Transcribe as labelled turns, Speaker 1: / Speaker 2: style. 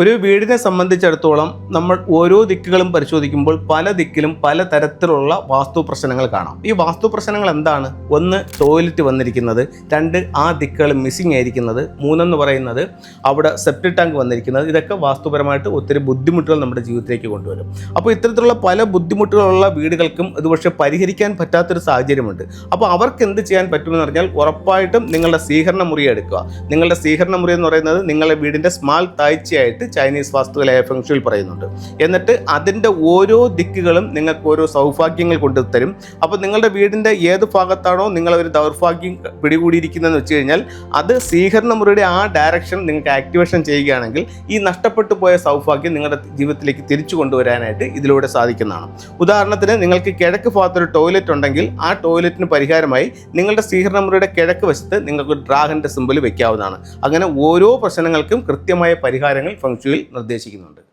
Speaker 1: ഒരു വീടിനെ സംബന്ധിച്ചിടത്തോളം നമ്മൾ ഓരോ ദിക്കുകളും പരിശോധിക്കുമ്പോൾ പല ദിക്കിലും പല തരത്തിലുള്ള വാസ്തു പ്രശ്നങ്ങൾ കാണാം. ഈ വാസ്തു പ്രശ്നങ്ങൾ എന്താണ്? ഒന്ന് ടോയ്ലറ്റ് വന്നിരിക്കുന്നത് രണ്ട് ആ ദിക്കുകൾ മിസ്സിംഗ് ആയിരിക്കുന്നത് മൂന്നെന്ന് പറയുന്നത് അവിടെ സെപ്റ്റി ടാങ്ക് വന്നിരിക്കുന്നത്. ഇതൊക്കെ വാസ്തുപരമായിട്ട് ഒത്തിരി ബുദ്ധിമുട്ടുകൾ നമ്മുടെ ജീവിതത്തിലേക്ക് കൊണ്ടുവരും. അപ്പോൾ ഇത്തരത്തിലുള്ള പല ബുദ്ധിമുട്ടുകളുള്ള വീടുകൾക്കും ഇത് പക്ഷേ പരിഹരിക്കാൻ പറ്റാത്തൊരു സാഹചര്യമുണ്ട്. അപ്പോൾ അവർക്ക് എന്ത് ചെയ്യാൻ പറ്റുമെന്ന് പറഞ്ഞാൽ ഉറപ്പായിട്ടും നിങ്ങളുടെ സ്വീകരണ മുറി എടുക്കുക. നിങ്ങളുടെ സ്വീകരണ മുറി എന്ന് പറയുന്നത് നിങ്ങളുടെ വീടിന്റെ സ്മാൾ താഴ്ചയായിട്ട് ചൈനീസ് വാസ്തുവിലെ ഫംഗ്ഷനിൽ പറയുന്നുണ്ട്. എന്നിട്ട് അതിന്റെ ഓരോ ദിക്കുകളും നിങ്ങൾക്ക് ഓരോ സൗഭാഗ്യങ്ങൾ കൊണ്ടുതരും അപ്പോൾ നിങ്ങളുടെ വീടിന്റെ ഏത് ഭാഗത്താണോ നിങ്ങൾ ഒരു ദൗർഭാഗ്യം പിടികൂടിയിരിക്കുന്നതെന്ന് വെച്ച് കഴിഞ്ഞാൽ അത് സ്വീകരണ മുറിയുടെ ആ ഡയറക്ഷൻ നിങ്ങൾക്ക് ആക്ടിവേഷൻ ചെയ്യുകയാണെങ്കിൽ ഈ നഷ്ടപ്പെട്ടു പോയ സൗഭാഗ്യം നിങ്ങളുടെ ജീവിതത്തിലേക്ക് തിരിച്ചു കൊണ്ടുവരാനായിട്ട് ഇതിലൂടെ സാധിക്കുന്നതാണ്. ഉദാഹരണത്തിന് നിങ്ങൾക്ക് കിഴക്ക് ഭാഗത്തൊരു ടോയ്ലറ്റ് ഉണ്ടെങ്കിൽ ആ ടോയ്ലറ്റിന് പരിഹാരമായി നിങ്ങളുടെ സ്വീകരണ മുറിയുടെ കിഴക്ക് വശത്ത് നിങ്ങൾക്ക് ഡ്രാഗന്റെ സിമ്പിൾ വെക്കാവുന്നതാണ്. അങ്ങനെ ഓരോ പ്രശ്നങ്ങൾക്കും കൃത്യമായ പരിഹാരങ്ങൾ ഫംഗ്ഷനിൽ നിർദ്ദേശിക്കുന്നുണ്ട്.